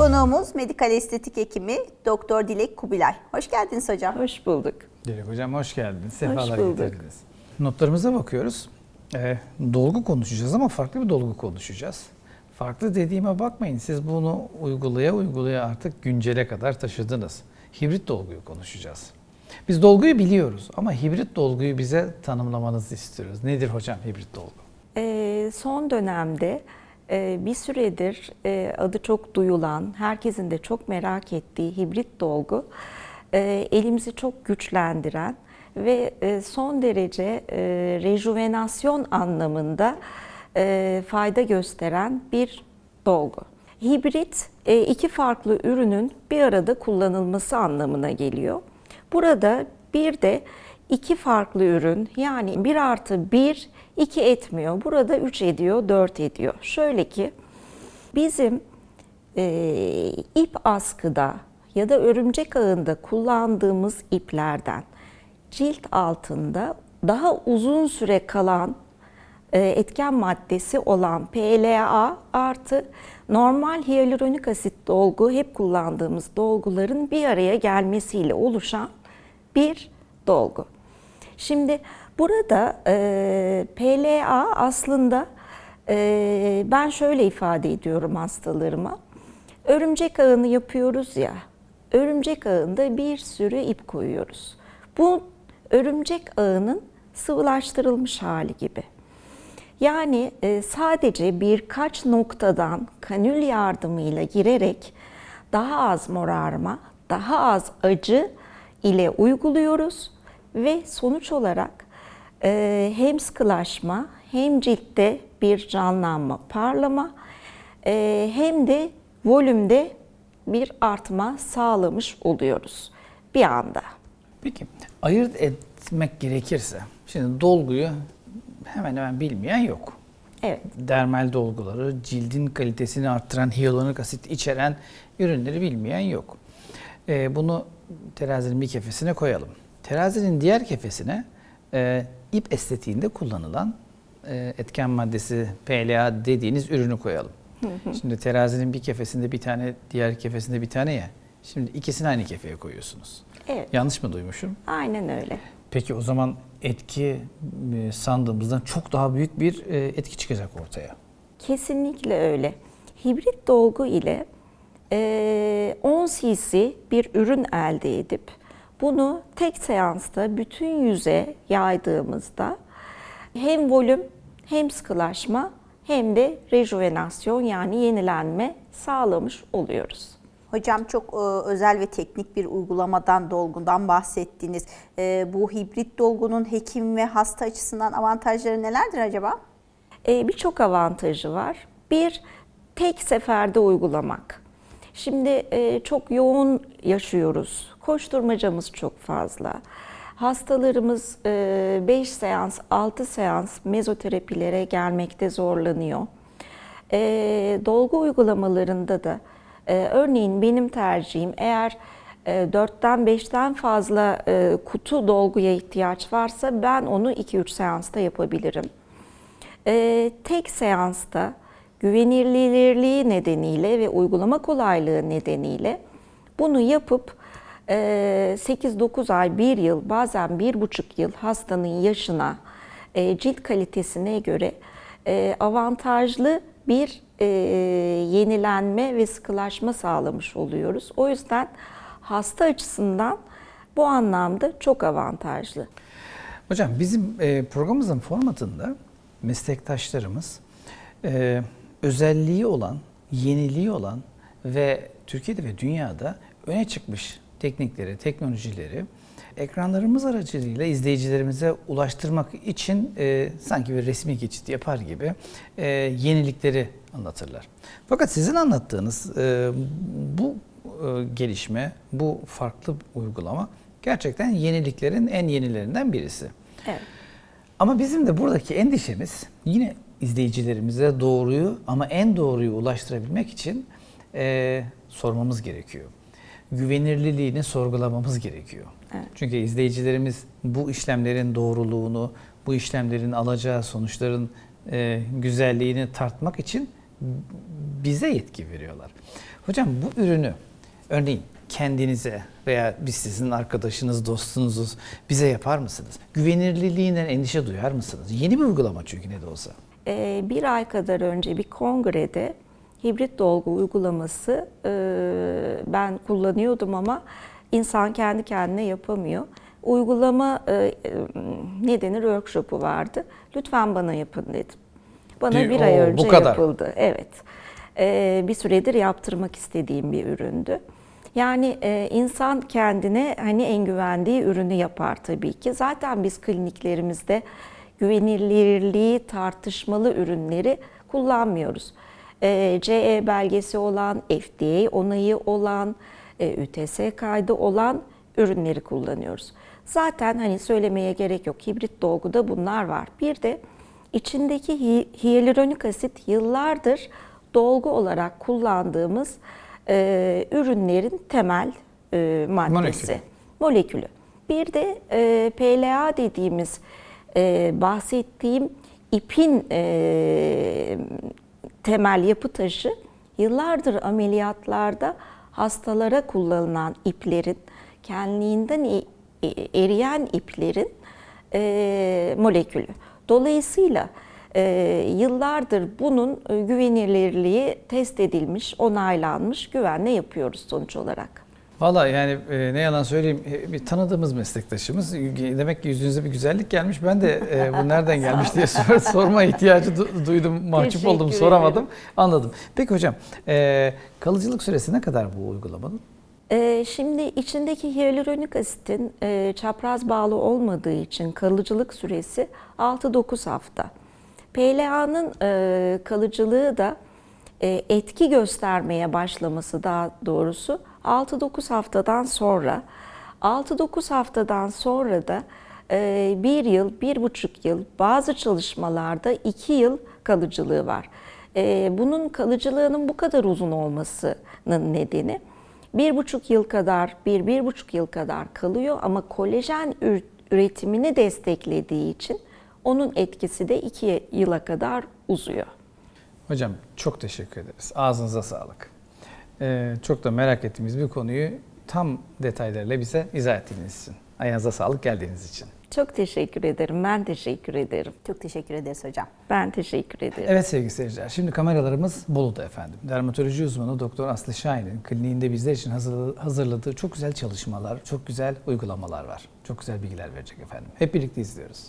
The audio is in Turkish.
Konuğumuz medikal estetik hekimi Doktor Dilek Kubilay. Hoş geldiniz hocam. Hoş bulduk. Dilek Hocam hoş geldiniz. Sefalar bulduk. getirdiniz. Notlarımıza bakıyoruz. Ee, dolgu konuşacağız ama farklı bir dolgu konuşacağız. Farklı dediğime bakmayın. Siz bunu uygulaya uygulaya artık güncele kadar taşıdınız. Hibrit dolguyu konuşacağız. Biz dolguyu biliyoruz ama hibrit dolguyu bize tanımlamanızı istiyoruz. Nedir hocam hibrit dolgu? Ee, son dönemde bir süredir e, adı çok duyulan, herkesin de çok merak ettiği hibrit dolgu e, elimizi çok güçlendiren ve e, son derece rejuvenasyon anlamında fayda gösteren bir dolgu. Hibrit iki farklı ürünün bir arada kullanılması anlamına geliyor. Burada bir de iki farklı ürün yani 1 artı 1 2 etmiyor. Burada 3 ediyor, 4 ediyor. Şöyle ki bizim e, ip askıda ya da örümcek ağında kullandığımız iplerden cilt altında daha uzun süre kalan e, etken maddesi olan PLA artı normal hyaluronik asit dolgu hep kullandığımız dolguların bir araya gelmesiyle oluşan bir dolgu. Şimdi burada e, PLA aslında e, ben şöyle ifade ediyorum hastalarıma. Örümcek ağını yapıyoruz ya, örümcek ağında bir sürü ip koyuyoruz. Bu örümcek ağının sıvılaştırılmış hali gibi. Yani e, sadece birkaç noktadan kanül yardımıyla girerek daha az morarma, daha az acı ile uyguluyoruz ve sonuç olarak e, hem sıkılaşma hem ciltte bir canlanma, parlama e, hem de volümde bir artma sağlamış oluyoruz bir anda. Peki ayırt etmek gerekirse, şimdi dolguyu hemen hemen bilmeyen yok. Evet. dermal dolguları, cildin kalitesini arttıran hyaluronik asit içeren ürünleri bilmeyen yok. Ee, bunu terazinin bir kefesine koyalım. Terazinin diğer kefesine e, ip estetiğinde kullanılan e, etken maddesi PLA dediğiniz ürünü koyalım. Şimdi terazinin bir kefesinde bir tane, diğer kefesinde bir tane ya. Şimdi ikisini aynı kefeye koyuyorsunuz. Evet. Yanlış mı duymuşum? Aynen öyle. Peki o zaman etki e, sandığımızdan çok daha büyük bir e, etki çıkacak ortaya. Kesinlikle öyle. Hibrit dolgu ile e, 10 cc bir ürün elde edip bunu tek seansta bütün yüze yaydığımızda hem volüm hem sıkılaşma hem de rejuvenasyon yani yenilenme sağlamış oluyoruz. Hocam çok e, özel ve teknik bir uygulamadan, dolgundan bahsettiniz. E, bu hibrit dolgunun hekim ve hasta açısından avantajları nelerdir acaba? e, birçok avantajı var. Bir, tek seferde uygulamak. Şimdi e, çok yoğun yaşıyoruz. Koşturmacamız çok fazla. Hastalarımız 5 seans, 6 seans mezoterapilere gelmekte zorlanıyor. E, dolgu uygulamalarında da e, örneğin benim tercihim eğer e, 4'ten 5'ten fazla e, kutu dolguya ihtiyaç varsa ben onu 2-3 seansta yapabilirim. Tek seansta güvenilirliği nedeniyle ve uygulama kolaylığı nedeniyle bunu yapıp e, 8-9 ay, 1 yıl, bazen 1,5 yıl hastanın yaşına, e, cilt kalitesine göre e, avantajlı bir e, yenilenme ve sıkılaşma sağlamış oluyoruz. O yüzden hasta açısından bu anlamda çok avantajlı. Hocam bizim e, programımızın formatında meslektaşlarımız e, özelliği olan, yeniliği olan ve Türkiye'de ve dünyada öne çıkmış teknikleri, teknolojileri ekranlarımız aracılığıyla izleyicilerimize ulaştırmak için e, sanki bir resmi geçit yapar gibi e, yenilikleri anlatırlar. Fakat sizin anlattığınız e, bu e, gelişme, bu farklı uygulama gerçekten yeniliklerin en yenilerinden birisi. Evet. Ama bizim de buradaki endişemiz yine izleyicilerimize doğruyu ama en doğruyu ulaştırabilmek için e, sormamız gerekiyor. Güvenirliliğini sorgulamamız gerekiyor. Evet. Çünkü izleyicilerimiz bu işlemlerin doğruluğunu, bu işlemlerin alacağı sonuçların e, güzelliğini tartmak için bize yetki veriyorlar. Hocam bu ürünü örneğin kendinize veya biz sizin arkadaşınız, dostunuzuz bize yapar mısınız? Güvenilirliğinden endişe duyar mısınız? Yeni bir uygulama çünkü ne de olsa. Ee, bir ay kadar önce bir kongrede hibrit dolgu uygulaması e, ben kullanıyordum ama insan kendi kendine yapamıyor. Uygulama e, e, ne denir workshopu vardı. Lütfen bana yapın dedim. Bana Di- bir ay Oo, bu önce kadar. yapıldı. Evet. Bir süredir yaptırmak istediğim bir üründü. Yani e, insan kendine hani en güvendiği ürünü yapar tabii ki. Zaten biz kliniklerimizde güvenilirliği tartışmalı ürünleri kullanmıyoruz. E, CE belgesi olan, FDA onayı olan, e, ÜTS kaydı olan ürünleri kullanıyoruz. Zaten hani söylemeye gerek yok. Hibrit dolguda bunlar var. Bir de içindeki hyaluronik asit yıllardır dolgu olarak kullandığımız e, ürünlerin temel e, maddesi. Molekülü. Molekülü. Bir de e, PLA dediğimiz e, bahsettiğim ipin e, temel yapı taşı yıllardır ameliyatlarda hastalara kullanılan iplerin kendiliğinden e- e- eriyen iplerin e, molekülü. Dolayısıyla e, yıllardır bunun e, güvenilirliği test edilmiş, onaylanmış, güvenle yapıyoruz sonuç olarak. Valla yani e, ne yalan söyleyeyim e, bir tanıdığımız meslektaşımız e, demek ki yüzünüze bir güzellik gelmiş. Ben de e, bu nereden gelmiş diye sor- sorma ihtiyacı du- duydum. Mahcup Teşekkür oldum soramadım. ederim. Anladım. Peki hocam e, kalıcılık süresi ne kadar bu uygulamanın? Ee, Şimdi içindeki hyaluronik asitin e, çapraz bağlı olmadığı için kalıcılık süresi 6-9 hafta. PLA'nın e, kalıcılığı da e, etki göstermeye başlaması daha doğrusu 6-9 haftadan sonra. 6-9 haftadan sonra da e, bir yıl, bir buçuk yıl, bazı çalışmalarda iki yıl kalıcılığı var. E, Bunun kalıcılığının bu kadar uzun olmasının nedeni bir buçuk yıl kadar, bir, bir buçuk yıl kadar kalıyor ama kolajen ür- üretimini desteklediği için onun etkisi de iki yıla kadar uzuyor. Hocam çok teşekkür ederiz. Ağzınıza sağlık. E, çok da merak ettiğimiz bir konuyu tam detaylarıyla bize izah ettiğiniz için. Ayağınıza sağlık geldiğiniz için. Çok teşekkür ederim. Ben teşekkür ederim. Çok teşekkür ederiz hocam. Ben teşekkür ederim. Evet sevgili seyirciler, şimdi kameralarımız Bolu'da efendim. Dermatoloji uzmanı Doktor Aslı Şahin'in kliniğinde bizler için hazırla- hazırladığı çok güzel çalışmalar, çok güzel uygulamalar var. Çok güzel bilgiler verecek efendim. Hep birlikte izliyoruz.